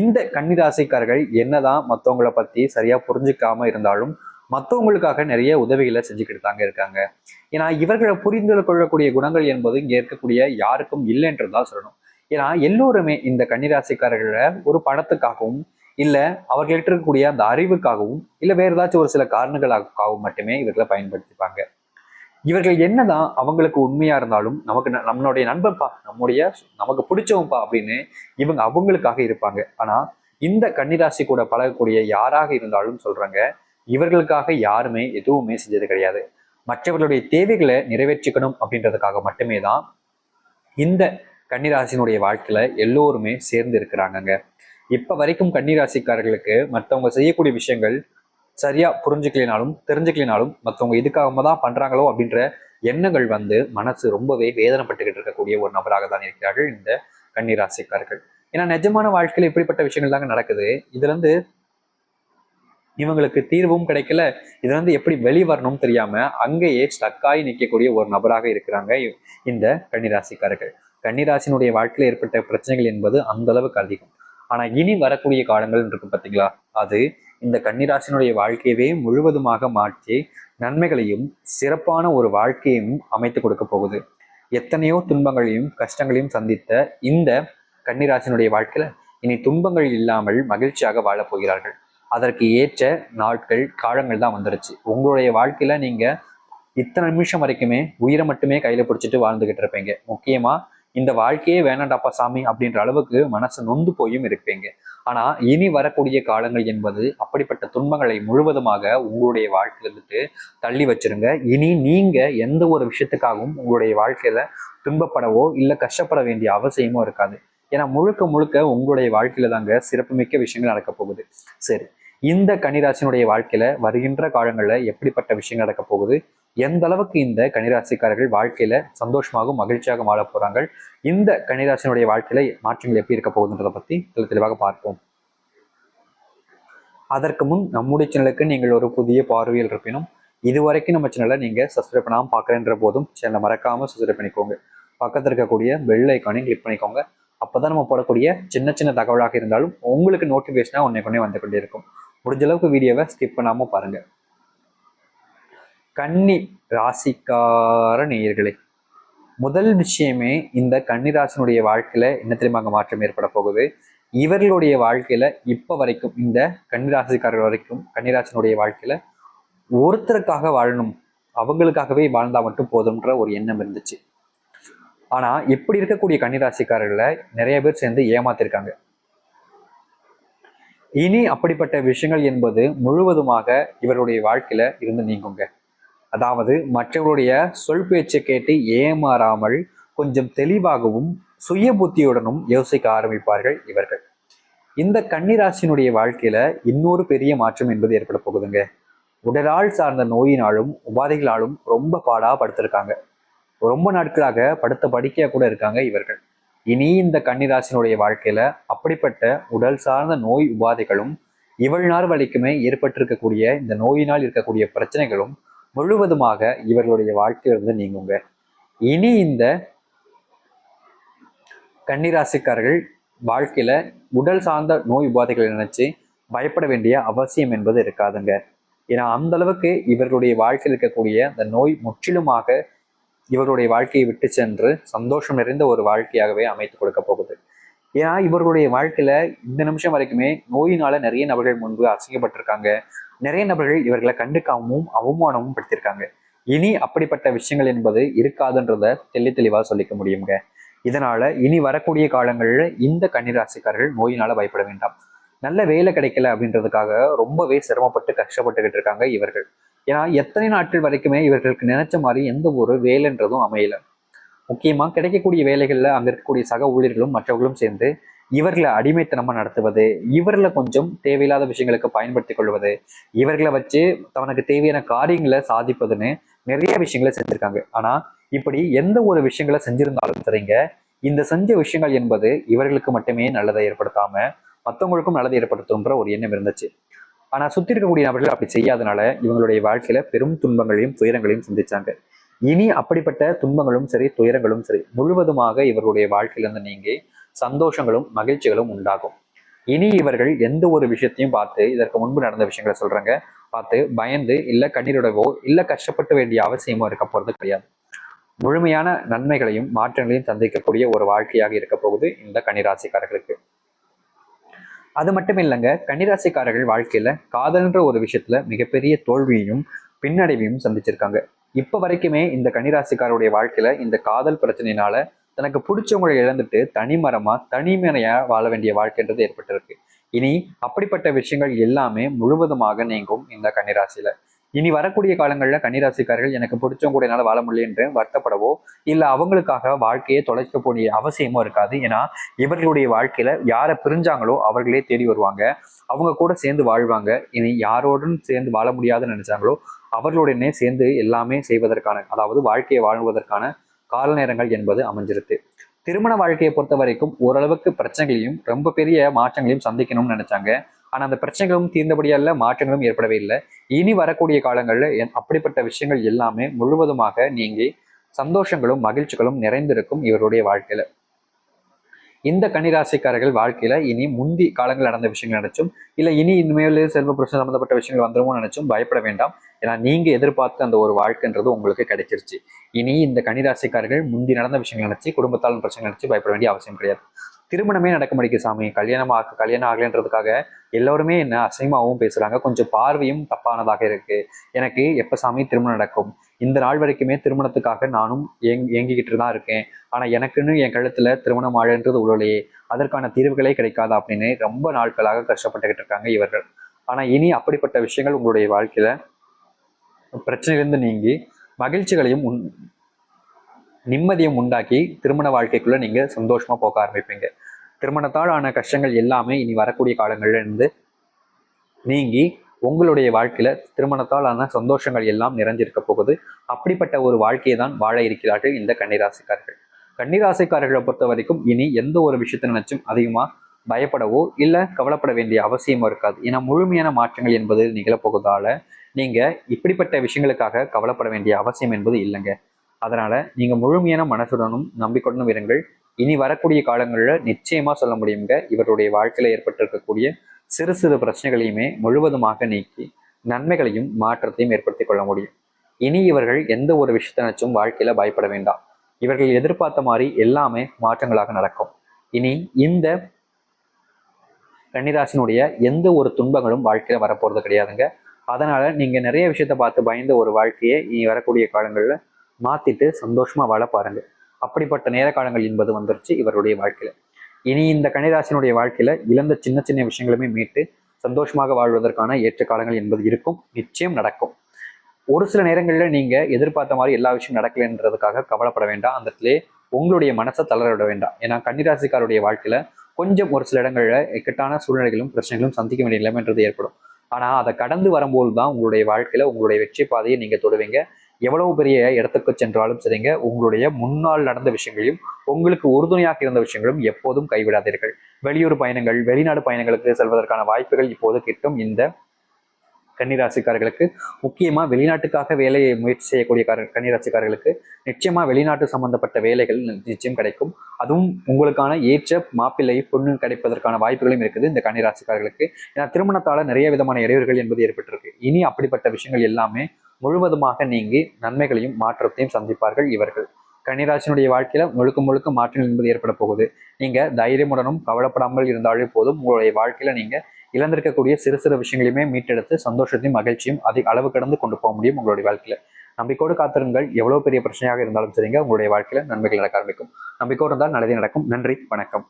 இந்த கன்னிராசிக்காரர்கள் என்னதான் மற்றவங்களை பத்தி சரியா புரிஞ்சுக்காம இருந்தாலும் மற்றவங்களுக்காக நிறைய உதவிகளை செஞ்சுக்கிட்டு தாங்க இருக்காங்க. ஏன்னா இவர்களை புரிந்து கொள்ளக்கூடிய குணங்கள் என்பது இங்க இருக்கக்கூடிய யாருக்கும் இல்லைன்றதுதான் சொல்லணும். ஏன்னா எல்லோருமே இந்த கன்னிராசிக்காரர்களை ஒரு பணத்துக்காகவும் இல்ல அவர்கள்ட்ட இருக்கக்கூடிய அந்த அறிவுக்காகவும் இல்ல வேற ஏதாச்சும் ஒரு சில காரணங்களுக்காகவும் மட்டுமே இவர்களை பயன்படுத்திப்பாங்க. இவர்கள் என்னதான் அவங்களுக்கு உண்மையா இருந்தாலும் நமக்கு ந- நம்மளுடைய நண்பன்ப்பா நம்முடைய நமக்கு பிடிச்சவன்பா அப்படின்னு இவங்க அவங்களுக்காக இருப்பாங்க. ஆனா இந்த கன்னிராசி கூட பழகக்கூடிய யாராக இருந்தாலும் சொல்றாங்க இவர்களுக்காக யாருமே எதுவுமே செஞ்சது கிடையாது. மற்றவர்களுடைய தேவைகளை நிறைவேற்றிக்கணும் அப்படின்றதுக்காக மட்டுமே தான் இந்த கன்னிராசினுடைய வாழ்க்கையில எல்லோருமே சேர்ந்து இருக்கிறாங்கங்க. இப்ப வரைக்கும் கன்னிராசிக்காரர்களுக்கு மற்றவங்க செய்யக்கூடிய விஷயங்கள் சரியா புரிஞ்சுக்கலினாலும் தெரிஞ்சுக்கலினாலும் மற்றவங்க இதுக்காக தான் பண்றாங்களோ அப்படின்ற எண்ணங்கள் வந்து மனசு ரொம்பவே வேதனைப்பட்டுக்கிட்டு இருக்கக்கூடிய ஒரு நபராக தான் இருக்கிறார்கள் இந்த கன்னிராசிக்காரர்கள். ஏன்னா நிஜமான வாழ்க்கையில் இப்படிப்பட்ட விஷயங்கள் தாங்க நடக்குது. இதுல இருந்து இவங்களுக்கு தீர்வும் கிடைக்கல. இதுல இருந்து எப்படி வெளிவரணும் தெரியாம அங்கேயே ஸ்டக்காகி நிற்கக்கூடிய ஒரு நபராக இருக்கிறாங்க இந்த கன்னிராசிக்காரர்கள். கன்னிராசினுடைய வாழ்க்கையில் ஏற்பட்ட பிரச்சனைகள் என்பது அந்த அளவுக்கு அதிகம். ஆனா இனி வரக்கூடிய காலங்கள் இருக்கும் பார்த்தீங்களா அது இந்த கன்னிராசினுடைய வாழ்க்கையவே முழுவதுமாக மாற்றி நன்மைகளையும் சிறப்பான ஒரு வாழ்க்கையும் அமைத்து கொடுக்க போகுது. எத்தனையோ துன்பங்களையும் கஷ்டங்களையும் சந்தித்த இந்த கன்னிராசினுடைய வாழ்க்கையில இனி துன்பங்கள் இல்லாமல் மகிழ்ச்சியாக வாழப்போகிறார்கள் அதற்கு ஏற்ற நாட்கள் காலங்கள் தான் வந்துருச்சு. உங்களுடைய வாழ்க்கையில நீங்க இத்தனை நிமிஷம் வரைக்குமே உயிரை மட்டுமே கையில பிடிச்சிட்டு வாழ்ந்துகிட்டு இருப்பீங்க. முக்கியமா இந்த வாழ்க்கையே வேணாண்டாப்பா சாமி அப்படின்ற அளவுக்கு மனசு நொந்து போயும் இருப்பீங்க. ஆனா இனி வரக்கூடிய காலங்கள் என்பது அப்படிப்பட்ட துன்பங்களை முழுவதுமாக உங்களுடைய வாழ்க்கையில இருந்துட்டு தள்ளி வச்சிருங்க. இனி நீங்க எந்த ஒரு விஷயத்துக்காகவும் உங்களுடைய வாழ்க்கையில துன்பப்படவோ இல்ல கஷ்டப்பட வேண்டிய அவசியமோ இருக்காது. ஏன்னா முழுக்க முழுக்க உங்களுடைய வாழ்க்கையில தாங்க சிறப்புமிக்க விஷயங்கள் நடக்க போகுது. சரி இந்த கன்னிராசினுடைய வாழ்க்கையில வருகின்ற காலங்கள்ல எப்படிப்பட்ட விஷயங்கள் நடக்க போகுது? எந்த அளவுக்கு இந்த கனிராசிக்காரர்கள் வாழ்க்கையில சந்தோஷமாகவும் மகிழ்ச்சியாக வாழ போறாங்க? இந்த கனிராசினுடைய வாழ்க்கையில மாற்றங்கள் எப்படி இருக்க போகுதுன்றதை பத்தி தெளி தெளிவாக பார்ப்போம். அதற்கு முன் நம்முடைய சேனலுக்கு நீங்கள் ஒரு புதிய பார்வையில் இருப்பினும் இதுவரைக்கும் நம்ம சேனலை நீங்க சப்ஸ்கிரைப் பண்ணாமல் பார்க்குறேன்ற போதும் சேனலை மறக்காம சப்ஸ்கிரைப் பண்ணிக்கோங்க. பக்கத்தில் இருக்கக்கூடிய பெல் ஐக்கானையும் கிளிக் பண்ணிக்கோங்க. அப்பதான் நம்ம போடக்கூடிய சின்ன சின்ன தகவலாக இருந்தாலும் உங்களுக்கு நோட்டிஃபிகேஷனாக ஒன்னே கொண்டே வந்து கொண்டே இருக்கும். முடிஞ்ச அளவுக்கு வீடியோவை ஸ்கிப் பண்ணாம பாருங்க. கன்னி ராசிக்கார நேயர்களே முதல் விஷயமே இந்த கன்னிராசனுடைய வாழ்க்கையில என்ன தெரியுமாங்க மாற்றம் ஏற்பட போகுது? இவர்களுடைய வாழ்க்கையில இப்ப வரைக்கும் இந்த கன்னிராசிக்காரர் வரைக்கும் கன்னிராசனுடைய வாழ்க்கையில ஒருத்தருக்காக வாழணும் அவங்களுக்காகவே வாழ்ந்தா மட்டும் போதும்ன்ற ஒரு எண்ணம் இருந்துச்சு. ஆனா இப்படி இருக்கக்கூடிய கன்னிராசிக்காரர்களை நிறைய பேர் சேர்ந்து ஏமாத்திருக்காங்க. இனி அப்படிப்பட்ட விஷயங்கள் என்பது முழுவதுமாக இவருடைய வாழ்க்கையில இருந்து நீங்குங்க. அதாவது மற்றவருடைய சொல் பேச்சை கேட்டு ஏமாறாமல் கொஞ்சம் தெளிவாகவும் சுய புத்தியுடனும் யோசிக்க ஆரம்பிப்பார்கள் இவர்கள். இந்த கன்னிராசினுடைய வாழ்க்கையில இன்னொரு பெரிய மாற்றம் என்பது ஏற்பட போகுதுங்க. உடலால் சார்ந்த நோயினாலும் உபாதைகளாலும் ரொம்ப பாடா படுத்திருக்காங்க. ரொம்ப நாட்களாக படுத்த படிக்கையா கூட இருக்காங்க இவர்கள். இனி இந்த கன்னிராசினுடைய வாழ்க்கையில அப்படிப்பட்ட உடல் சார்ந்த நோய் உபாதைகளும் இவள் நாள் வரைக்குமே ஏற்பட்டிருக்கக்கூடிய இந்த நோயினால் இருக்கக்கூடிய பிரச்சனைகளும் முழுவதுமாக இவர்களுடைய வாழ்க்கையிலிருந்து நீங்குங்க. இனி இந்த கன்னிராசிக்காரர்கள் வாழ்க்கையில உடல் சார்ந்த நோய் உபாதைகளை நினைச்சு பயப்பட வேண்டிய அவசியம் என்பது இருக்காதுங்க. ஏன்னா அந்த அளவுக்கு இவர்களுடைய வாழ்க்கையில் இருக்கக்கூடிய அந்த நோய் முற்றிலுமாக இவருடைய வாழ்க்கையை விட்டு சென்று சந்தோஷம் நிறைந்த ஒரு வாழ்க்கையாகவே அமைத்து கொடுக்க போகுது. ஏன்னா இவர்களுடைய வாழ்க்கையில இந்த நிமிஷம் வரைக்குமே நோயினால நிறைய நபர்கள் முன்பு அசிங்கப்பட்டிருக்காங்க. நிறைய நபர்கள் இவர்களை கண்டுக்காமவும் அவமானமும் படுத்திருக்காங்க. இனி அப்படிப்பட்ட விஷயங்கள் என்பது இருக்காதுன்றத தெளி தெளிவாக சொல்லிக்க முடியுங்க. இதனால இனி வரக்கூடிய காலங்களில் இந்த கன்னிராசிக்காரர்கள் நோயினால பயப்பட வேண்டாம். நல்ல வேலை கிடைக்கல அப்படின்றதுக்காக ரொம்பவே சிரமப்பட்டு கஷ்டப்பட்டுக்கிட்டு இருக்காங்க இவர்கள். ஏன்னா எத்தனை நாட்கள் வரைக்குமே இவர்களுக்கு நினைச்ச மாதிரி எந்த ஒரு வேலைன்றதும் அமையல. முக்கியமா கிடைக்கக்கூடிய வேலைகளில் அங்க இருக்கக்கூடிய சக ஊழியர்களும் மற்றவர்களும் சேர்ந்து இவர்களை அடிமைத்தனமா நடத்துவது இவர்களை கொஞ்சம் தேவையில்லாத விஷயங்களுக்கு பயன்படுத்தி கொள்வது இவர்களை வச்சு தனக்கு தேவையான காரியங்களை சாதிப்பதுன்னு நிறைய விஷயங்களை செஞ்சுருக்காங்க. ஆனா இப்படி எந்த ஒரு விஷயங்களை செஞ்சிருந்தாலும் சரிங்க இந்த செஞ்ச விஷயங்கள் என்பது இவர்களுக்கு மட்டுமே நல்லதை ஏற்படுத்தாம மற்றவங்களுக்கும் நல்லதை ஏற்படுத்தும்ன்ற ஒரு எண்ணம் இருந்துச்சு. ஆனா சுத்தி இருக்கக்கூடிய நபர்கள் அப்படி செய்யாதனால இவங்களுடைய வாழ்க்கையில பெரும் துன்பங்களையும் துயரங்களையும் சந்திச்சாங்க. இனி அப்படிப்பட்ட துன்பங்களும் சரி துயரங்களும் சரி முழுவதுமாக இவர்களுடைய வாழ்க்கையிலிருந்து நீங்கி சந்தோஷங்களும் மகிழ்ச்சிகளும் உண்டாகும். இனி இவர்கள் எந்த ஒரு விஷயத்தையும் பார்த்து இதற்கு முன்பு நடந்த விஷயங்களை சொல்றாங்க. பார்த்து பயந்து இல்ல கண்ணீருடவோ இல்ல கஷ்டப்பட்டு வேண்டிய அவசியமோ இருக்க போறது கிடையாது. முழுமையான நன்மைகளையும் மாற்றங்களையும் சந்திக்கக்கூடிய ஒரு வாழ்க்கையாக இருக்க போகுது இந்த கன்னிராசிக்காரர்களுக்கு. அது மட்டும் இல்லைங்க கன்னிராசிக்காரர்கள் வாழ்க்கையில காதல்ன்ற ஒரு விஷயத்துல மிகப்பெரிய தோல்வியையும் பின்னடைவையும் சந்திச்சிருக்காங்க. இப்போ வரைக்குமே இந்த கன்னிராசிக்காரருடைய வாழ்க்கையில இந்த காதல் பிரச்சனையினால தனக்கு பிடிச்சவங்களை இழந்துட்டு தனிமரமா தனிமனையா வாழ வேண்டிய வாழ்க்கைன்றது ஏற்பட்டிருக்கு. இனி அப்படிப்பட்ட விஷயங்கள் எல்லாமே முழுவதுமாக நீங்கும் இந்த கன்னிராசியில. இனி வரக்கூடிய காலங்களில் கன்னிராசிக்காரர்கள் எனக்கு பிடிச்சவங்க கூட என்னால் வாழ முடியல என்று வருத்தப்படவோ இல்லை அவங்களுக்காக வாழ்க்கையை தொலைக்க போடிய அவசியமோ இருக்காது. ஏன்னா இவர்களுடைய வாழ்க்கையில யாரை பிரிஞ்சாங்களோ அவர்களே தேடி வருவாங்க. அவங்க கூட சேர்ந்து வாழ்வாங்க. இனி யாரோடும் சேர்ந்து வாழ முடியாதுன்னு நினைச்சாங்களோ அவர்களுடனே சேர்ந்து எல்லாமே செய்வதற்கான அதாவது வாழ்க்கையை வாழ்வதற்கான கால நேரங்கள் என்பது அமைஞ்சிருது திருமண வாழ்க்கையை பொறுத்த வரைக்கும் ஓரளவுக்கு பிரச்சனைகளையும் ரொம்ப பெரிய மாற்றங்களையும் சந்திக்கணும்னு நினைச்சாங்க. ஆனால் அந்த பிரச்சனைகளும் தீர்ந்தபடியல்ல மாற்றங்களும் ஏற்படவே இல்லை. இனி வரக்கூடிய காலங்களில் அப்படிப்பட்ட விஷயங்கள் எல்லாமே முழுவதுமாக நீங்கி சந்தோஷங்களும் மகிழ்ச்சிகளும் நிறைந்திருக்கும் இவருடைய வாழ்க்கையில. இந்த கனிராசிக்காரர்கள் வாழ்க்கையில இனி முந்தி காலங்கள் நடந்த விஷயங்கள் நினைச்சும் இல்லை இனி இனிமேல் செல்வ பிரச்சனை சம்பந்தப்பட்ட விஷயங்கள் வந்துருமோ நினைச்சும் பயப்பட வேண்டாம். ஏன்னா நீங்க எதிர்பார்த்த அந்த ஒரு வாழ்க்கைன்றது உங்களுக்கு கிடைச்சிருச்சு. இனி இந்த கனிராசிக்காரர்கள் முந்தி நடந்த விஷயங்கள் நினைச்சு குடும்பத்தால் பிரச்சனை நினைச்சு பயப்பட வேண்டிய அவசியம் கிடையாது. திருமணமே நடக்க முடியும் சாமி. கல்யாணம் ஆக கல்யாணம் ஆகலைன்றதுக்காக எல்லோருமே என்ன அசைமாவும் பேசுறாங்க. கொஞ்சம் பார்வையும் தப்பானதாக இருக்கு. எனக்கு எப்ப சாமி திருமணம் நடக்கும்? இந்த நாள் வரைக்குமே திருமணத்துக்காக நானும் ஏங் ஏங்கிக்கிட்டு தான் இருக்கேன். ஆனால் எனக்குன்னு என் கழுத்தில் திருமணம் ஆழன்றது உள்ளலையே அதற்கான தீர்வுகளே கிடைக்காது அப்படின்னு ரொம்ப நாட்களாக கஷ்டப்பட்டுக்கிட்டு இருக்காங்க இவர்கள். ஆனால் இனி அப்படிப்பட்ட விஷயங்கள் உங்களுடைய வாழ்க்கையில் பிரச்சனையிலிருந்து நீங்கி மகிழ்ச்சிகளையும் நிம்மதியும் உண்டாக்கி திருமண வாழ்க்கைக்குள்ளே நீங்கள் சந்தோஷமாக போக ஆரம்பிப்பீங்க. திருமணத்தால் ஆன கஷ்டங்கள் எல்லாமே இனி வரக்கூடிய காலங்கள்ல இருந்து நீங்கி உங்களுடைய வாழ்க்கையில திருமணத்தால் ஆன சந்தோஷங்கள் எல்லாம் நிறைஞ்சிருக்க போகுது. அப்படிப்பட்ட ஒரு வாழ்க்கையை தான் வாழ இருக்கிறார்கள் இந்த கன்னிராசிக்காரர்கள். கன்னிராசிக்காரர்களை பொறுத்த வரைக்கும் இனி எந்த ஒரு விஷயத்தை நினைச்சும் அதிகமா பயப்படவோ இல்லை கவலைப்பட வேண்டிய அவசியமோ இருக்காது. ஏன்னா முழுமையான மாற்றங்கள் என்பது நிகழப்போகுதால நீங்க இப்படிப்பட்ட விஷயங்களுக்காக கவலைப்பட வேண்டிய அவசியம் என்பது இல்லைங்க. அதனால நீங்க முழுமையான மனசுடனும் நம்பிக்கையுடனும் இருங்கள். இனி வரக்கூடிய காலங்களில் நிச்சயமா சொல்ல முடியுங்க இவருடைய வாழ்க்கையில ஏற்பட்டிருக்கக்கூடிய சிறு சிறு பிரச்சனைகளையுமே முழுவதுமாக நீக்கி நன்மைகளையும் மாற்றத்தையும் ஏற்படுத்தி கொள்ள முடியும். இனி இவர்கள் எந்த ஒரு விஷயத்தை நினைச்சும் வாழ்க்கையில பயப்பட வேண்டாம். இவர்கள் எதிர்பார்த்த மாதிரி எல்லாமே மாற்றங்களாக நடக்கும். இனி இந்த கன்னிராசினுடைய எந்த ஒரு துன்பங்களும் வாழ்க்கையில வரப்போறது கிடையாதுங்க. அதனால நீங்க நிறைய விஷயத்த பார்த்து பயந்த ஒரு வாழ்க்கையை இனி வரக்கூடிய காலங்களில் மாத்திட்டு சந்தோஷமா வாழ பாருங்க. அப்படிப்பட்ட நேர காலங்கள் என்பது வந்துருச்சு இவருடைய வாழ்க்கையில. இனி இந்த கணிராசினுடைய வாழ்க்கையில இழந்த சின்ன சின்ன விஷயங்களுமே மீட்டு சந்தோஷமாக வாழ்வதற்கான ஏற்ற காலங்கள் என்பது இருக்கும். நிச்சயம் நடக்கும். ஒரு சில நேரங்களில் நீங்க எதிர்பார்த்த மாதிரி எல்லா விஷயம் நடக்கலைன்றதுக்காக கவலைப்பட வேண்டாம். அந்த இடத்துல உங்களுடைய மனசை தளர விட வேண்டாம். ஏன்னா கன்னிராசிக்காருடைய வாழ்க்கையில கொஞ்சம் ஒரு சில இடங்களில் இக்கட்டான சூழ்நிலைகளும் பிரச்சனைகளும் சந்திக்க வேண்டிய நிலைமைன்றது ஏற்படும். ஆனா அதை கடந்து வரும்போது தான் உங்களுடைய வாழ்க்கையில உங்களுடைய வெற்றி பாதையை நீங்க தொடுவீங்க. எவ்வளவு பெரிய இடத்துக்கு சென்றாலும் சரிங்க உங்களுடைய முன்னால் நடந்த விஷயங்களையும் உங்களுக்கு உறுதுணையாக இருந்த விஷயங்களும் எப்போதும் கைவிடாதீர்கள். வெளியூர் பயணங்கள் வெளிநாடு பயணங்களுக்கு செல்வதற்கான வாய்ப்புகள் இப்போது கிட்டும். இந்த கன்னிராசிக்காரர்களுக்கு முக்கியமாக வெளிநாட்டுக்காக வேலையை முயற்சி செய்யக்கூடிய கன்னிராசிக்காரர்களுக்கு நிச்சயமாக வெளிநாட்டு சம்பந்தப்பட்ட வேலைகள் நிச்சயம் கிடைக்கும். அதுவும் உங்களுக்கான ஏற்ற மாப்பிள்ளை பொண்ணு கிடைப்பதற்கான வாய்ப்புகளும் இருக்குது இந்த கன்னிராசிக்காரர்களுக்கு. ஏன்னா திருமணத்தால் நிறைய விதமான இடையூறுகள் என்பது ஏற்பட்டிருக்கு. இனி அப்படிப்பட்ட விஷயங்கள் எல்லாமே முழுவதுமாக நீங்கி நன்மைகளையும் மாற்றத்தையும் சந்திப்பார்கள் இவர்கள். கன்னிராசினுடைய வாழ்க்கையில முழுக்க முழுக்க மாற்றங்கள் என்பது ஏற்பட போகுது. நீங்க தைரியமுடனும் கவலைப்படாமல் இருந்தாலே போதும். உங்களுடைய வாழ்க்கையில நீங்க இழந்திருக்கக்கூடிய சிறு சிறு விஷயங்களையுமே மீட்டெடுத்து சந்தோஷத்தையும் மகிழ்ச்சியும் அதிக அளவு கடந்து கொண்டு போக முடியும் உங்களுடைய வாழ்க்கையில. நம்பிக்கோடு காத்திருங்கள். எவ்வளவு பெரிய பிரச்சனையாக இருந்தாலும் சரிங்க. உங்களுடைய வாழ்க்கையில நன்மைகள் நடக்க ஆரம்பிக்கும். நம்பிக்கோடு இருந்தால் நல்லதே நடக்கும். நன்றி. வணக்கம்.